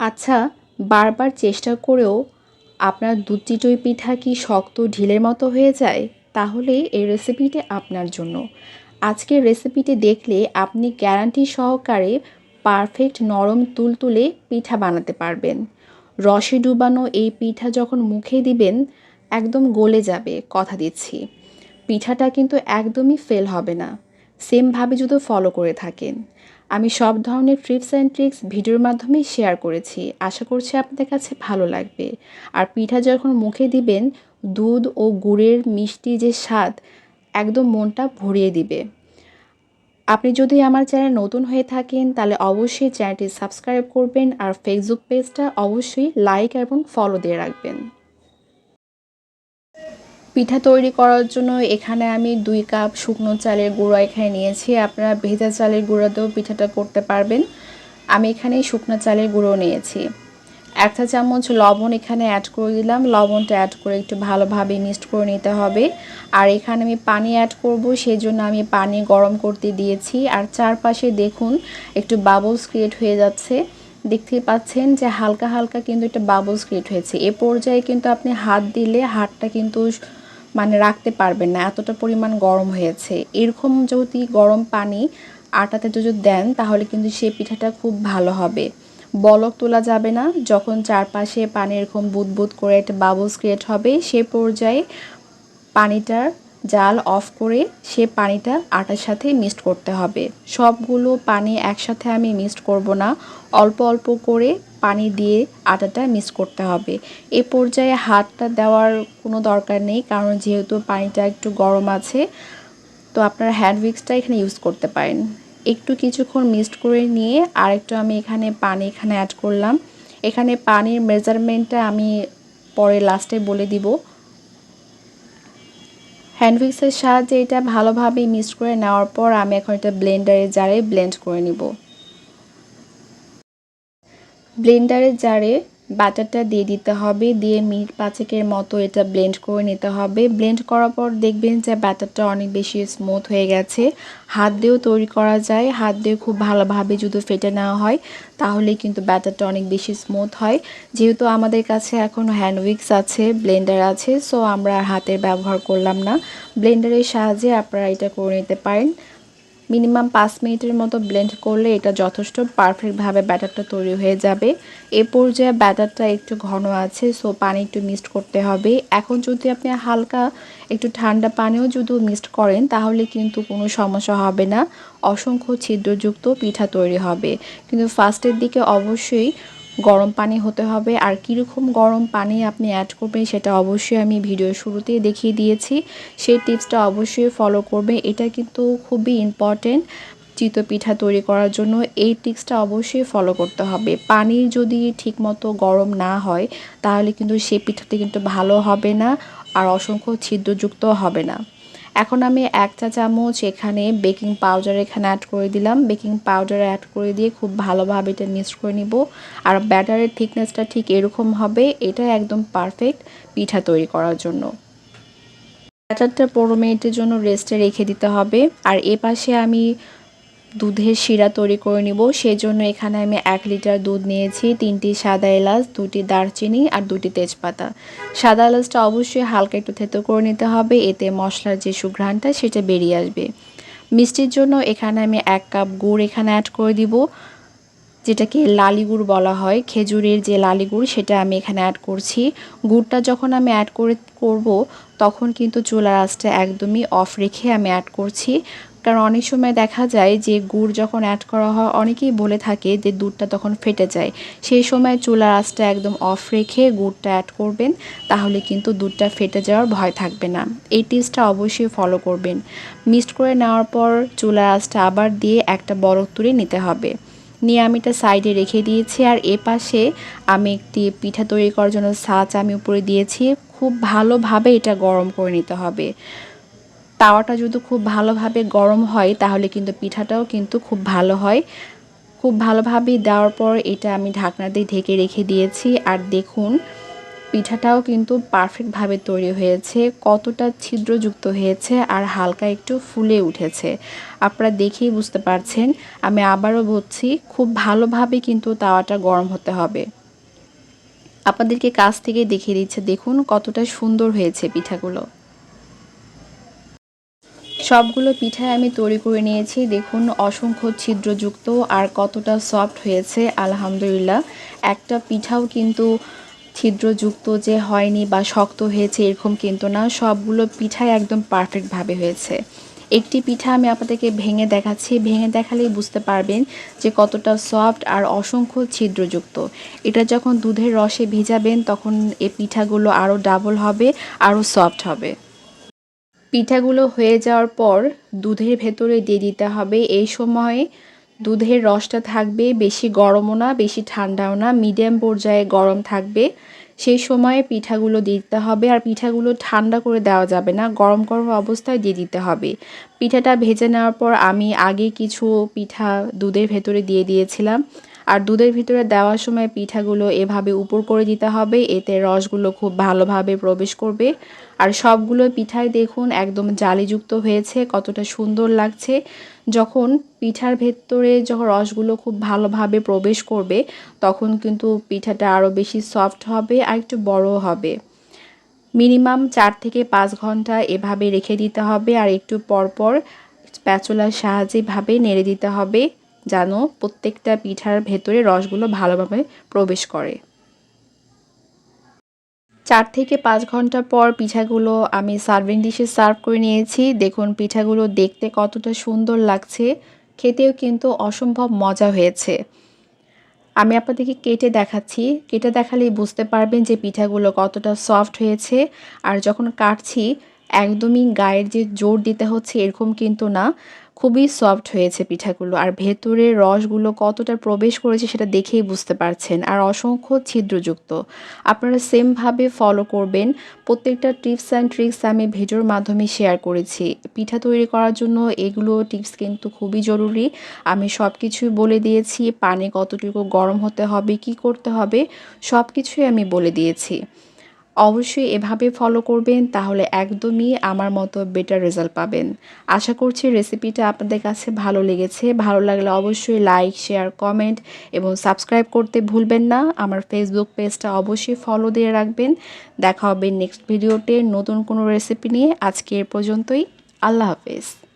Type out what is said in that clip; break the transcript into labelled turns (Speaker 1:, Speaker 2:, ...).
Speaker 1: আচ্ছা বারবার চেষ্টা করেও আপনার দুধ চিতই পিঠা কি শক্ত ঢিলের মতো হয়ে যায়? তাহলে এই রেসিপিটি আপনার জন্য। আজকের রেসিপিটি দেখলে আপনি গ্যারান্টি সহকারে পারফেক্ট নরম তুলতুলে পিঠা বানাতে পারবেন। রসে ডুবানো এই পিঠা যখন মুখে দিবেন, একদম গলে যাবে, কথা দিচ্ছি। পিঠাটা কিন্তু একদমই ফেল হবে না। সেমভাবে যদি ফলো করে থাকেন। আমি সব ধরনের ট্রিপস অ্যান্ড ট্রিক্স ভিডিওর মাধ্যমে শেয়ার করেছি। আশা করছি আপনাদের কাছে ভালো লাগবে। আর পিঠা যখন মুখে দিবেন, দুধ ও গুড়ের মিষ্টি যে স্বাদ, একদম মনটা ভরিয়ে দিবে। আপনি যদি আমার চ্যানেল নতুন হয়ে থাকেন, তাহলে অবশ্যই চ্যানেলটি সাবস্ক্রাইব করবেন আর ফেসবুক পেজটা অবশ্যই লাইক এবং ফলো দিয়ে রাখবেন। পিঠা তৈরি করার জন্য এখানে আমি দুই কাপ শুকনো চালের গুঁড়া এখানে নিয়েছি। আপনারা ভেজা চালের গুঁড়াতেও পিঠাটা করতে পারবেন। আমি এখানে শুকনো চালের গুঁড়ো নিয়েছি। একটা চামচ লবণ এখানে অ্যাড করে দিলাম। লবণটা অ্যাড করে একটু ভালোভাবে মিক্সড করে নিতে হবে। আর এখানে আমি পানি অ্যাড করব সেই জন্য আমি পানি গরম করতে দিয়েছি। আর চারপাশে দেখুন, একটু বাবলস ক্রিয়েট হয়ে যাচ্ছে। দেখতেই পাচ্ছেন যে হালকা হালকা কিন্তু একটা বাবলস ক্রিয়েট হয়েছে। এ পর্যায়ে কিন্তু আপনি হাত দিলে হাতটা কিন্তু মানে রাখতে পারবেন না, এতটা পরিমাণ গরম হয়েছে। এরকম যদি গরম পানি আটাতে যদি দেন, তাহলে কিন্তু সেই পিঠাটা খুব ভালো হবে। বলক তোলা যাবে না, যখন চারপাশে পানি এরকম বুদবুদ করে একটা বাবলস ক্রিয়েট হবে, সে পর্যায়ে পানিটার জাল অফ করে সে পানিটা আটার সাথে মিক্সড করতে হবে। সবগুলো পানি একসাথে আমি মিক্সড করব না, অল্প অল্প করে পানি দিয়ে আটাটা মিক্স করতে হবে। এ পর্যায়ে হাতটা দেওয়ার কোনো দরকার নেই, কারণ যেহেতু পানিটা একটু গরম আছে, তো আপনার হ্যান্ড উইক্সটা এখানে ইউজ করতে পারেন। একটু কিছুক্ষণ মিক্সড করে নিয়ে আরেকটু আমি এখানে পানি এখানে অ্যাড করলাম। এখানে পানির মেজারমেন্টটা আমি পরে লাস্টে বলে দিব। হ্যান্ডউইক্সের সাহায্যে এটা ভালোভাবে মিক্সড করে নেওয়ার পর আমি এখন এটা ব্লেন্ডারে জারে ব্লেন্ড করে নিব। ব্লেন্ডারের জারে বাটারটা দিয়ে দিতে হবে, দিয়ে মিনিট পাঁচেকের মতো এটা ব্লেন্ড করে নিতে হবে। ব্লেন্ড করার পর দেখবেন যে ব্যাটারটা অনেক বেশি স্মুথ হয়ে গেছে। হাত দিয়েও তৈরি করা যায়। হাত দিয়ে খুব ভালোভাবে যদি ফেটে নেওয়া হয় তাহলে কিন্তু ব্যাটারটা অনেক বেশি স্মুথ হয়। যেহেতু আমাদের কাছে এখন হ্যান্ড উইক্স আছে, ব্লেন্ডার আছে, সো আমরা হাতের ব্যবহার করলাম না। ব্লেন্ডারের সাহায্যে আপনারা এটা করে নিতে পারেন। মিনিমাম পাঁচ মিনিটের মতো ব্লেন্ড করলে এটা যথেষ্ট পারফেক্টভাবে ব্যাটারটা তৈরি হয়ে যাবে। এ পর্যায়ে ব্যাটারটা একটু ঘন আছে সো পানি একটু মিক্সড করতে হবে। এখন যদি আপনি হালকা একটু ঠান্ডা পানিও যদি মিক্সড করেন, তাহলে কিন্তু কোনো সমস্যা হবে না। অসংখ্য ছিদ্রযুক্ত পিঠা তৈরি হবে। কিন্তু ফার্স্টের দিকে অবশ্যই গরম পানি হতে হবে। আর কীরকম গরম পানি আপনি অ্যাড করবেন সেটা অবশ্যই আমি ভিডিও শুরুতেই দেখিয়ে দিয়েছি। সেই টিপসটা অবশ্যই ফলো করবে। এটা কিন্তু খুবই ইম্পর্টেন্ট চিতো পিঠা তৈরি করার জন্য। এই টিপসটা অবশ্যই ফলো করতে হবে। পানি যদি ঠিকমতো গরম না হয়, তাহলে কিন্তু সেই পিঠাটা কিন্তু ভালো হবে না, আর অসংখ্য ছিদ্রযুক্ত হবে না। এখন আমি এক চা চামচ এখানে বেকিং পাউডার এখানে অ্যাড করে দিলাম। বেকিং পাউডার অ্যাড করে দিয়ে খুব ভালোভাবে এটা মিক্স করে নিব। আর ব্যাটারের থিকনেসটা ঠিক এরকম হবে, এটা একদম পারফেক্ট পিঠা তৈরি করার জন্য। ব্যাটারটা পনেরো মিনিটের জন্য রেস্টে রেখে দিতে হবে। আর এ পাশে আমি দুধের শিরা তৈরি করে নিব। সেজন্য এখানে আমি এক লিটার দুধ নিয়েছি, তিনটি সাদা এলাচ, দুটি দারচিনি আর দুটি তেজপাতা। সাদা এলাচটা অবশ্যই হালকা একটু থেতো করে নিতে হবে, এতে মশলার যে সুঘ্রাণটা সেটা বেরিয়ে আসবে। মিষ্টির জন্য এখানে আমি এক কাপ গুড় এখানে অ্যাড করে দিব। যেটাকে লালি গুড় বলা হয়, খেজুরের যে লালি গুড় সেটা আমি এখানে অ্যাড করছি। গুড়টা যখন আমি অ্যাড করে, করব, তখন কিন্তু চুলার আঁচটা একদমই অফ রেখে আমি অ্যাড করছি। কারণ অনেক সময় দেখা যায় যে গুড় যখন অ্যাড করা হয়, অনেকেই বলে থাকে যে দুধটা তখন ফেটে যায়। সেই সময় চুলার আঁচটা একদম অফ রেখে গুড়টা অ্যাড করবেন, তাহলে কিন্তু দুধটা ফেটে যাওয়ার ভয় থাকবে না। এই টিপসটা অবশ্যই ফলো করবেন। মিক্সড করে নেওয়ার পর চুলার আঁচটা আবার দিয়ে একটা বরফ তুলে নিতে হবে। নিয়ে আমি এটা সাইডে রেখে দিয়েছি আর এ পাশে আমি একটি পিঠা তৈরি করার জন্য সাচ আমি উপরে দিয়েছি। খুব ভালোভাবে এটা গরম করে নিতে হবে। তাওয়াটা যদি খুব ভালোভাবে গরম হয়, তাহলে কিন্তু পিঠাটাও কিন্তু খুব ভালো হয়। খুব ভালোভাবে দেওয়ার পর এটা আমি ঢাকনা দিয়ে ঢেকে রেখে দিয়েছি। আর দেখুন পিঠাটাও কিন্তু পারফেক্টভাবে তৈরি হয়েছে, কতটা ছিদ্রযুক্ত হয়েছে আর হালকা একটু ফুলে উঠেছে। আপনারা দেখেই বুঝতে পারছেন, আমি আবারও বলছি, খুব ভালোভাবে কিন্তু তাওয়াটা গরম হতে হবে। আপনাদেরকে কাছ থেকে দেখিয়ে দিচ্ছে, দেখুন কতটা সুন্দর হয়েছে পিঠাগুলো। সবগুলো পিঠায় আমি তৈরি করে নিয়েছি, দেখুন অসংখ্য ছিদ্রযুক্ত আর কতটা সফট হয়েছে, আলহামদুলিল্লাহ। একটা পিঠাও কিন্তু ছিদ্রযুক্ত যে হয়নি বা শক্ত হয়েছে এরকম কিন্তু না, সবগুলো পিঠাই একদম পারফেক্টভাবে হয়েছে। একটি পিঠা আমি আপনাদেরকে ভেঙে দেখাচ্ছি। ভেঙে দেখালেই বুঝতে পারবেন যে কতটা সফট আর অসংখ্য ছিদ্রযুক্ত। এটা যখন দুধের রসে ভিজাবেন, তখন এই পিঠাগুলো আরও ডাবল হবে আরও সফট হবে। পিঠাগুলো হয়ে যাওয়ার পর দুধের ভেতরে দিয়ে দিতে হবে। এই সময়ে দুধের রসটা থাকবে, বেশি গরমও না, বেশি ঠান্ডাও না, মিডিয়াম পর্যায়ে গরম থাকবে। সেই সময়ে পিঠাগুলো দিয়ে দিতে হবে আর পিঠাগুলো ঠান্ডা করে দেওয়া যাবে না, গরম গরম অবস্থায় দিয়ে দিতে হবে। পিঠাটা ভেজে নেওয়ার পর আমি আগে কিছু পিঠা দুধের ভেতরে দিয়ে দিয়েছিলাম। আর দুধের ভিতরে দেওয়ার সময় পিঠাগুলো এভাবে উপর করে দিতে হবে, এতে রসগুলো খুব ভালোভাবে প্রবেশ করবে। আর সবগুলো পিঠাই দেখুন একদম জালিযুক্ত হয়েছে, কতটা সুন্দর লাগছে। যখন পিঠার ভেতরে যখন রসগুলো খুব ভালোভাবে প্রবেশ করবে, তখন কিন্তু পিঠাটা আরও বেশি সফট হবে আর একটু বড় হবে। মিনিমাম চার থেকে পাঁচ ঘণ্টা এভাবে রেখে দিতে হবে আর একটু পরপর প্যাচলার সাহায্যে ভাবে নেড়ে দিতে হবে। যেন প্রত্যেকটা পিঠার ভেতরে রসগুলো ভালোভাবে প্রবেশ করে। চার থেকে পাঁচ ঘণ্টা পর পিঠাগুলো আমি সার্ভিং ডিশে সার্ভ করে নিয়েছি। দেখুন, পিঠাগুলো দেখতে কতটা সুন্দর লাগছে। খেতেও কিন্তু অসম্ভব মজা হয়েছে। আমি আপনাদেরকে কেটে দেখাচ্ছি। কেটে দেখালেই বুঝতে পারবেন যে পিঠাগুলো কতটা সফট হয়েছে। আর যখন কাটছি, একদমই গায়ের যে জোর দিতে হচ্ছে এরকম কিন্তু না। খুবই সফট হয়েছে পিঠাগুলো। আর ভেতরের রসগুলো কতটা প্রবেশ করেছে সেটা দেখেই বুঝতে পারছেন। আর অসংখ্য ছিদ্রযুক্ত। আপনারা সেমভাবে ফলো করবেন। প্রত্যেকটা টিপস অ্যান্ড ট্রিক্স আমি ভিডিওর মাধ্যমে শেয়ার করেছি। পিঠা তৈরি করার জন্য এগুলো টিপস কিন্তু খুবই জরুরি। আমি সব কিছুই বলে দিয়েছি। পানি কতটুকু গরম হতে হবে, কি করতে হবে সব কিছুই আমি বলে দিয়েছি। অবশ্যই এভাবে ফলো করবেন, তাহলে একদমই আমার মতো বেটার রেজাল্ট পাবেন। আশা করছি রেসিপিটা আপনাদের কাছে ভালো লেগেছে। ভালো লাগলে অবশ্যই লাইক শেয়ার কমেন্ট এবং সাবস্ক্রাইব করতে ভুলবেন না। আমার ফেসবুক পেজটা অবশ্যই ফলো দিয়ে রাখবেন। দেখা হবে নেক্সট ভিডিওতে নতুন কোনো রেসিপি নিয়ে। আজকে এ পর্যন্তই। আল্লাহ হাফেজ।